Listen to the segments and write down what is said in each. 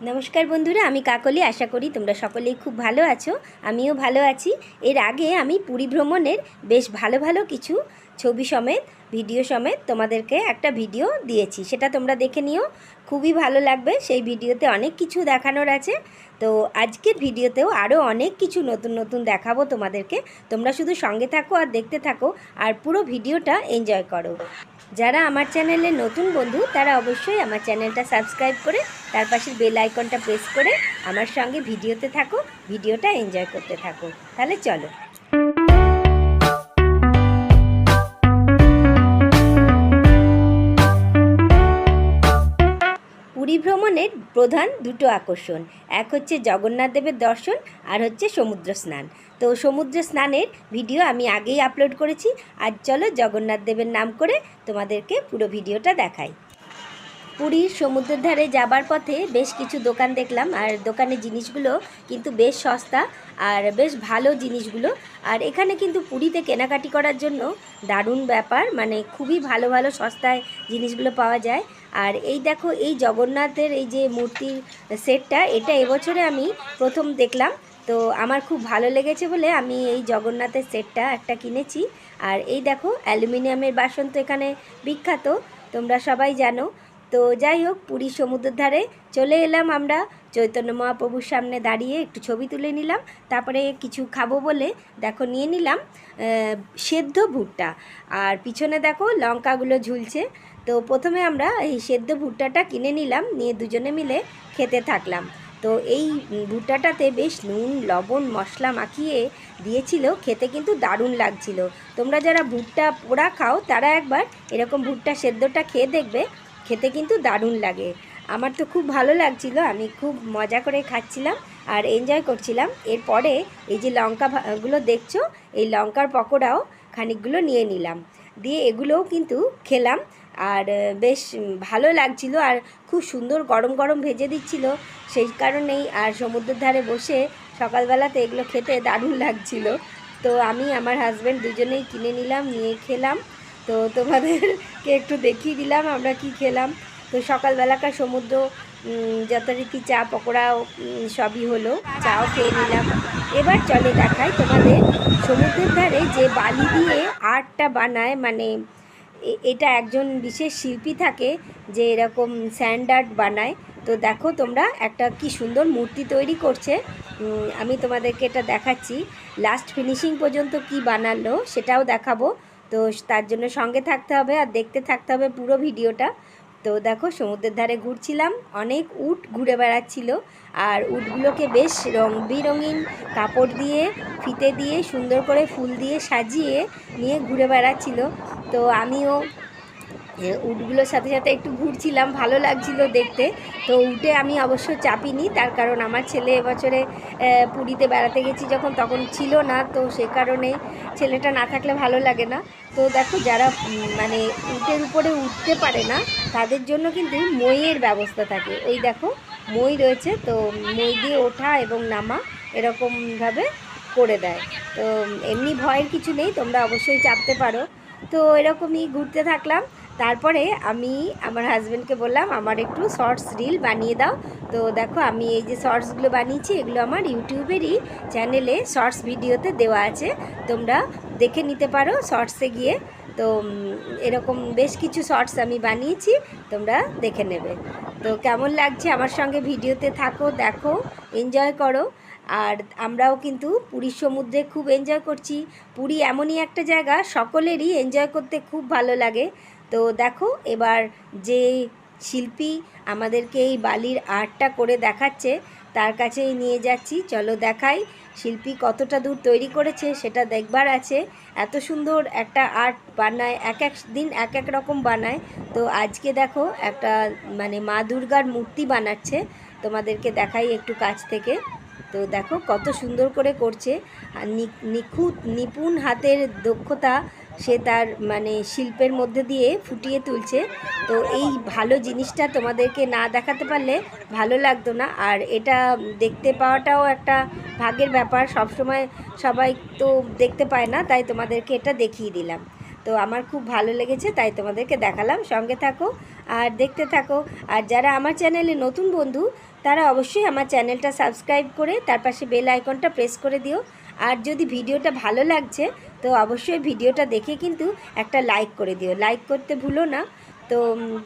নমস্কার বন্ধুরা, আমি কাকলি। আশা করি তোমরা সকলেই খুব ভালো আছো। আমিও ভালো আছি। এর আগে আমি পুরী ভ্রমণের বেশ ভালো ভালো কিছু ছবি সমেত, ভিডিও সমেত তোমাদেরকে একটা ভিডিও দিয়েছি। সেটা তোমরা দেখে নিও। খুবই ভালো লাগবে। সেই ভিডিওতে অনেক কিছু দেখানোর আছে। তো আজকের ভিডিওতেও আরও অনেক কিছু নতুন নতুন দেখাবো তোমাদেরকে। তোমরা শুধু সঙ্গে থাকো আর দেখতে থাকো। আর পুরো ভিডিওটা এনজয় করো। যারা আমার চ্যানেলে নতুন বন্ধু, তারা অবশ্যই আমার চ্যানেলটা সাবস্ক্রাইব করে তার পাশের বেল আইকনটা প্রেস করে আমার সঙ্গে ভিডিওতে থাকো, ভিডিওটা এনজয় করতে থাকো। তাহলে চলো। পুরী ভ্রমণের প্রধান দুটো আকর্ষণ, এক হচ্ছে জগন্নাথ দেবের দর্শন আর হচ্ছে সমুদ্র স্নান। তো সমুদ্র স্নানের ভিডিও আমি আগেই আপলোড করেছি। আর চলো জগন্নাথ দেবের নাম করে তোমাদেরকে পুরো ভিডিওটা দেখাই। পুরীর সমুদ্রের ধারে যাবার পথে বেশ কিছু দোকান দেখলাম, আর দোকানের জিনিসগুলো কিন্তু বেশ সস্তা আর বেশ ভালো জিনিসগুলো। আর এখানে কিন্তু পুরীতে কেনাকাটি করার জন্য দারুণ ব্যাপার মানে খুবই ভালো ভালো সস্তায় জিনিসগুলো পাওয়া যায়। আর এই দেখো, এই জগন্নাথের এই যে মূর্তির সেটটা, এটা এবছরে আমি প্রথম দেখলাম। তো আমার খুব ভালো লেগেছে বলে আমি এই জগন্নাথের সেটটা একটা কিনেছি। আর এই দেখো, অ্যালুমিনিয়ামের বাসন তো এখানে বিখ্যাত, তোমরা সবাই জানো। তো যাই হোক পুরীর সমুদ্রের ধারে চলে এলাম আমরা। চৈতন্য মহাপ্রভুর সামনে দাঁড়িয়ে একটু ছবি তুলে নিলাম। তারপরে কিছু খাব বলে দেখো, নিয়ে নিলাম সেদ্ধ ভুট্টা। আর পিছনে দেখো, লঙ্কাগুলো ঝুলছে। তো প্রথমে আমরা এই সেদ্ধ ভুট্টাটা কিনে নিলাম, নিয়ে দুজনে মিলে খেতে থাকলাম। তো এই ভুট্টাটাতে বেশ নুন, লবণ, মশলা মাখিয়ে দিয়েছিল, খেতে কিন্তু দারুণ লাগছিল। তোমরা যারা ভুট্টা পোড়া খাও, তারা একবার এরকম ভুট্টা সেদ্ধটা খেয়ে দেখবে, খেতে কিন্তু দারুণ লাগে। আমার তো খুব ভালো লাগছিল, আমি খুব মজা করে খাচ্ছিলাম আর এনজয় করছিলাম। এরপরে এই যে লঙ্কা ভা- গুলো দেখছ, এই লঙ্কার পকোড়াও খানিকগুলো নিয়ে নিলাম। দিয়ে এগুলোও কিন্তু খেলাম। আর বেশ ভালো লাগছিল আর খুব সুন্দর গরম গরম ভেজে দিচ্ছিল। সেই কারণেই আর সমুদ্রের ধারে বসে সকালবেলাতে এগুলো খেতে দারুণ লাগছিল। তো আমি, আমার হাজব্যান্ড দুজনেই কিনে নিলাম, নিয়ে খেলাম। তো তোমাদেরকে একটু দেখিয়ে দিলাম আমরা কি খেলাম। তো সকালবেলাকার সমুদ্র যথারীতি চা পকোড়াও সবই হলো। চাও খেয়ে নিলাম। এবার চলে দেখাই তোমাদের সমুদ্রের ধারে যে বালি দিয়ে আর্টটা বানায় মানে এটা একজন বিশেষ শিল্পী থাকে যে এরকম স্যান্ড আর্ট বানায়। তো দেখো তোমরা একটা কি সুন্দর মূর্তি তৈরি করছে। আমি তোমাদেরকে এটা দেখাচ্ছি। লাস্ট ফিনিশিং পর্যন্ত কি বানালো সেটাও দেখাবো। তো তার জন্য সঙ্গে থাকতে হবে আর দেখতে থাকতে হবে পুরো ভিডিওটা। তো দেখো, সমুদ্রের ধারে ঘুরছিলাম, অনেক উট ঘুরে বেড়াচ্ছিল। আর উটগুলোকে বেশ রং বেরঙিন কাপড় দিয়ে, ফিতে দিয়ে, সুন্দর করে ফুল দিয়ে সাজিয়ে নিয়ে ঘুরে বেড়াচ্ছিল। তো আমিও উটগুলোর সাথে সাথে একটু ঘুরছিলাম, ভালো লাগছিল দেখতে। তো উটে আমি অবশ্য চাপিনি, তার কারণ আমার ছেলে এবছরে পুরীতে বেড়াতে গেছি যখন, তখন ছিল না, তো সে কারণে ছেলেটা না থাকলে ভালো লাগে না। তো দেখো, যারা মানে উটের উপরে উঠতে পারে না, তাদের জন্য কিন্তু মইয়ের ব্যবস্থা থাকে। ওই দেখো, মই রয়েছে, তো মই দিয়ে ওঠা এবং নামা এরকমভাবে করে দেয়। তো এমনি ভয়ের কিছু নেই, তোমরা অবশ্যই চাপতে পারো। তো এরকমই ঘুরতে থাকলাম। তারপরে আমি আমার হাজব্যান্ডকে বললাম, আমার একটু শর্টস রিল বানিয়ে দাও। তো দেখো, আমি এই যে শর্টসগুলো বানিয়েছি, এগুলো আমার ইউটিউবেরই চ্যানেলে শর্টস ভিডিওতে দেওয়া আছে। তোমরা দেখে নিতে পারো শর্টসে গিয়ে। তো এরকম বেশ কিছু শর্টস আমি বানিয়েছি, তোমরা দেখে নেবে। তো কেমন লাগছে আমার সঙ্গে ভিডিওতে থাকো, দেখো এনজয় করো। আর আমরাও কিন্তু পুরীর সমুদ্রে খুব এনজয় করছি। পুরী এমনই একটা জায়গা, সকলেরই এনজয় করতে খুব ভালো লাগে। তো দেখো, এবার যে শিল্পী আমাদেরকে এই বালির আর্টটা করে দেখাচ্ছে, তার কাছেই নিয়ে যাচ্ছি। চলো দেখাই শিল্পী কতটা দূর তৈরি করেছে, সেটা দেখবার আছে। এত সুন্দর একটা আর্ট বানায়, এক এক দিন এক এক রকম বানায়। তো আজকে দেখো একটা মানে মা দুর্গার মূর্তি বানাচ্ছে, তোমাদেরকে দেখাই একটু কাছ থেকে। তো দেখো কত সুন্দর করে করছে। নিখুঁত, নিপুণ হাতের দক্ষতা সে তার মানে শিল্পের মধ্যে দিয়ে ফুটিয়ে তুলছে। তো এই ভালো জিনিসটা তোমাদেরকে না দেখাতে পারলে ভালো লাগতো না। আর এটা দেখতে পাওয়াটাও একটা ভাগের ব্যাপার। সবসময় সবাই তো দেখতে পায় না, তাই তোমাদেরকে এটা দেখিয়ে দিলাম। তো আমার খুব ভালো লেগেছে, তাই তোমাদেরকে দেখালাম। সঙ্গে থাকো আর দেখতে থাকো। আর যারা আমার চ্যানেলে নতুন বন্ধু, তারা অবশ্যই আমার চ্যানেলটা সাবস্ক্রাইব করে তার পাশে বেল আইকনটা প্রেস করে দিও। আর যদি ভিডিওটা ভালো লাগছে তো অবশ্যই ভিডিওটা দেখে কিন্তু একটা লাইক করে দিও। লাইক করতে ভুলো না। তো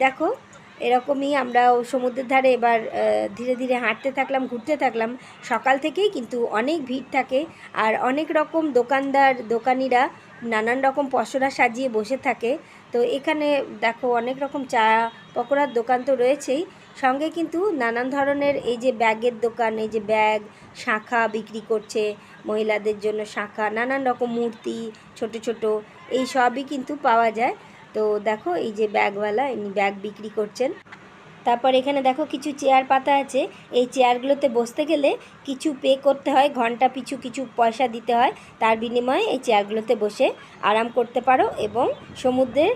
দেখো, এরকমই আমরা সমুদ্রের ধারে এবার ধীরে ধীরে হাঁটতে থাকলাম, ঘুরতে থাকলাম। সকাল থেকেই কিন্তু অনেক ভিড় থাকে আর অনেক রকম দোকানদার, দোকানিরা নানান রকম পসরা সাজিয়ে বসে থাকে। তো এখানে দেখো অনেক রকম চা পকোড়ার দোকান তো রয়েছেই। সঙ্গে কিন্তু নানান ধরনের এই যে ব্যাগের দোকান, এই যে ব্যাগ, শাঁখা বিক্রি করছে মহিলাদের জন্য, শাঁখা, নানান রকম মূর্তি, ছোট ছোট, এই সবই কিন্তু পাওয়া যায়। তো দেখো, এই যে ব্যাগওয়ালা, ইনি ব্যাগ বিক্রি করছেন। তারপর এখানে দেখো কিছু চেয়ার পাতা আছে। এই চেয়ারগুলোতে বসতে গেলে কিছু পে করতে হয়, ঘণ্টা পিছু কিছু পয়সা দিতে হয়। তার বিনিময়ে এই চেয়ারগুলোতে বসে আরাম করতে পারো এবং সমুদ্রের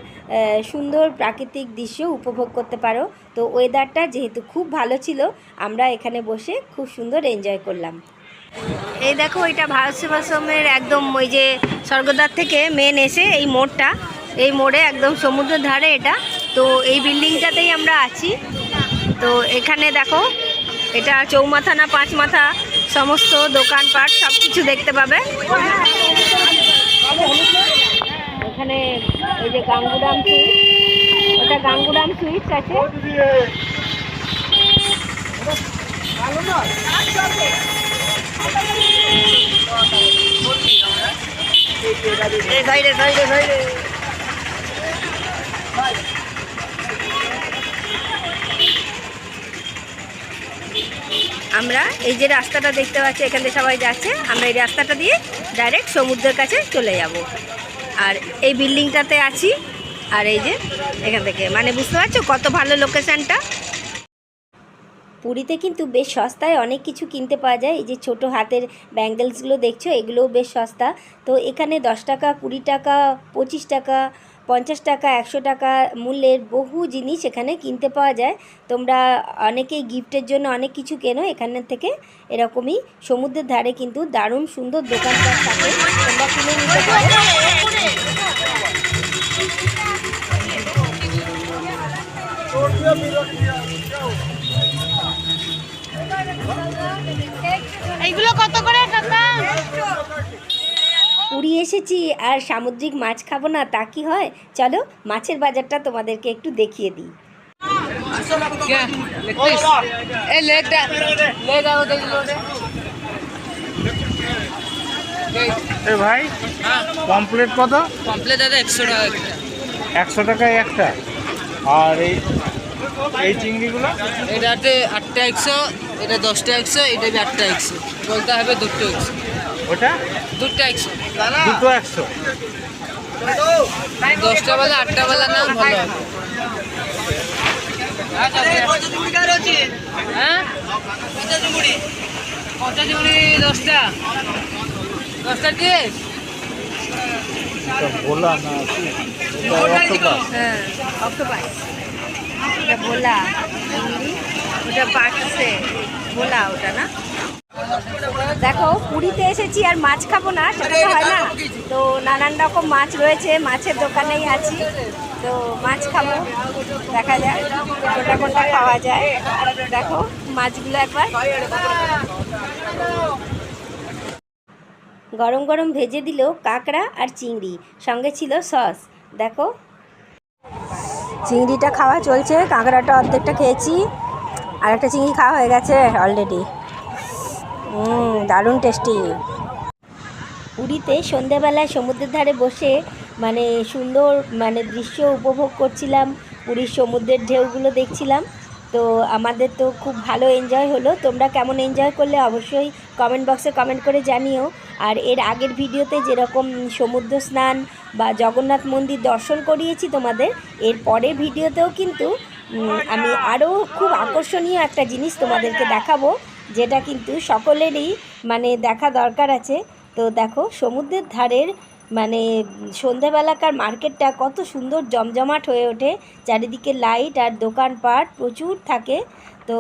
সুন্দর প্রাকৃতিক দৃশ্য উপভোগ করতে পারো। তো ওয়েদারটা যেহেতু খুব ভালো ছিল, আমরা এখানে বসে খুব সুন্দর এনজয় করলাম। এই দেখো এটা ভারত সেবাশ্রমের একদম ওই যে স্বর্গদ্বার থেকে মেন এসে এই মোড়টা। এই মোড়ে একদম সমুদ্রের ধারে এটা। তো এই বিল্ডিংটাতেই আমরা আছি। তো এখানে দেখো, এটা চৌমাথা না পাঁচ মাথা সমস্ত দোকানপাট সব কিছু দেখতে পাবে। এখানে এই যে গাঙ্গুরাম সুইটস ওটা গাঙ্গুরাম সুইটস আছে। সাইডে সাইডে সাইডে আমরা এই যে রাস্তাটা দেখতে পাচ্ছি, এখান থেকে সবাই যাচ্ছে, আমরা এই রাস্তাটা দিয়ে ডাইরেক্ট সমুদ্রের কাছে চলে যাব। আর এই বিল্ডিংটাতে আছি, আর এই যে এখান থেকে। মানে বুঝতে পারছ কত ভালো লোকেশানটা পুরীতে কিন্তু বেশ সস্তায় অনেক কিছু কিনতে পাওয়া যায়। এই যে ছোট হাতের ব্যাঙ্গেলসগুলো দেখছ, এগুলোও বেশ সস্তা। তো এখানে দশ টাকা, কুড়ি টাকা, পঁচিশ টাকা পঞ্চাশ টাকা, একশো টাকা মূল্যের বহু জিনিস এখানে কিনতে পাওয়া যায়। তোমরা অনেকেই গিফটের জন্য অনেক কিছু কেনো, এখানের থেকে এরকমই। সমুদ্রের ধারে কিন্তু দারুণ সুন্দর দোকানপাট থাকে। তোমরা কিনে নিতে পারো। এইগুলো কত করে? পুরী এসেছি আর সামুদ্রিক মাছ খাব না তা কি হয়? চলো মাছের বাজারটা তোমাদেরকে একটু দেখিয়ে দিই। ভাই হ্যাঁ। কমপ্লেট কত? কমপ্লেট দাদা একশো টাকা একশো টাকায় একটা। আর এই এই চিংড়িগুলো? এটাতে আটটা একশো এটা দশটা একশো এটা আটটা একশো। বলতে হবে দুটো একশো। ওটা? দুটো একশো। দুটো একশো। দশটা বেলা আটটা বেলা না ভালো হ্যাঁ? দশটা। দশটা এটা ভোলা না কি? হ্যাঁ। ভোলা। ওটা পাটসে ভোলা ওটা না? দেখো, পুরীতে এসেছি আর মাছ খাব না, সেটা তো হয় না। তো নানান রকম মাছ রয়েছে, মাছের দোকানেই আছি। তো মাছ খাব, দেখা যায় কোনটা কোনটা খাওয়া যায়। দেখো, মাছগুলো একবার। গরম গরম ভেজে দিল কাঁকড়া আর চিংড়ি, সঙ্গে ছিল সস। দেখো। চিংড়িটা খাওয়া চলছে, কাঁকড়াটা অর্ধেকটা খেয়েছি, আর একটা চিংড়ি খাওয়া হয়ে গেছে অলরেডি দারুণ টেস্টি পুরীতে সন্ধেবেলায় সমুদ্রের ধারে বসে মানে সুন্দর মানে দৃশ্য উপভোগ করছিলাম। পুরীর সমুদ্রের ঢেউগুলো দেখছিলাম। তো আমাদের তো খুব ভালো এনজয় হলো। তোমরা কেমন এনজয় করলে অবশ্যই কমেন্ট বক্সে কমেন্ট করে জানিও। আর এর আগের ভিডিওতে যেরকম সমুদ্র স্নান বা জগন্নাথ মন্দির দর্শন করিয়েছি তোমাদের, এর পরের ভিডিওতেও কিন্তু আমি আরও খুব আকর্ষণীয় একটা জিনিস তোমাদেরকে দেখাবো। যেটা কিন্তু সকলেরই মানে দেখা দরকার আছে। তো দেখো, সমুদ্রের ধারের মানে সন্ধেবেলাকার মার্কেটটা কত সুন্দর জমজমাট হয়ে ওঠে। চারিদিকে লাইট আর দোকানপাট প্রচুর থাকে। তো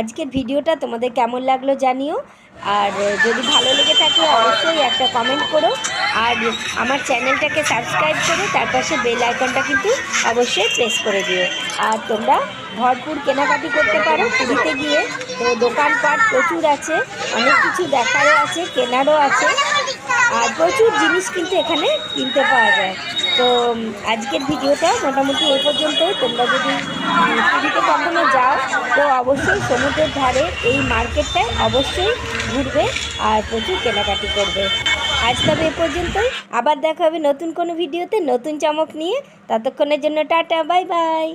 আজকের ভিডিওটা তোমাদের কেমন লাগল জানিও। আর যদি ভালো লেগে থাকে, অবশ্যই একটা কমেন্ট করো। আর আমার চ্যানেলটাকে সাবস্ক্রাইব করে, তার পাশে বেল আইকনটা কিন্তু অবশ্যই প্রেস করে দিও। আর তোমরা ভরপুর কেনাকাটি করতে পারো পুরীতে গিয়ে। তো দোকানপাট প্রচুর আছে, অনেক কিছু দেখারও আছে, কেনারও আছে। আর প্রচুর জিনিস কিন্তু এখানে কিনতে পাওয়া যায়। তো আজকের ভিডিওটা মোটামুটি এই পর্যন্তই। তোমরা যদি পুরীতে কখনো যাও, তো অবশ্যই সমুদ্রের ধারে এই মার্কেটটায় অবশ্যই ঘুরবে আর প্রচুর কেনাকাটি করবে। আজ তবে এ পর্যন্তই। আবার দেখা হবে নতুন কোনো ভিডিওতে নতুন চমক নিয়ে। ততক্ষণের জন্য টাটা, বাই বাই।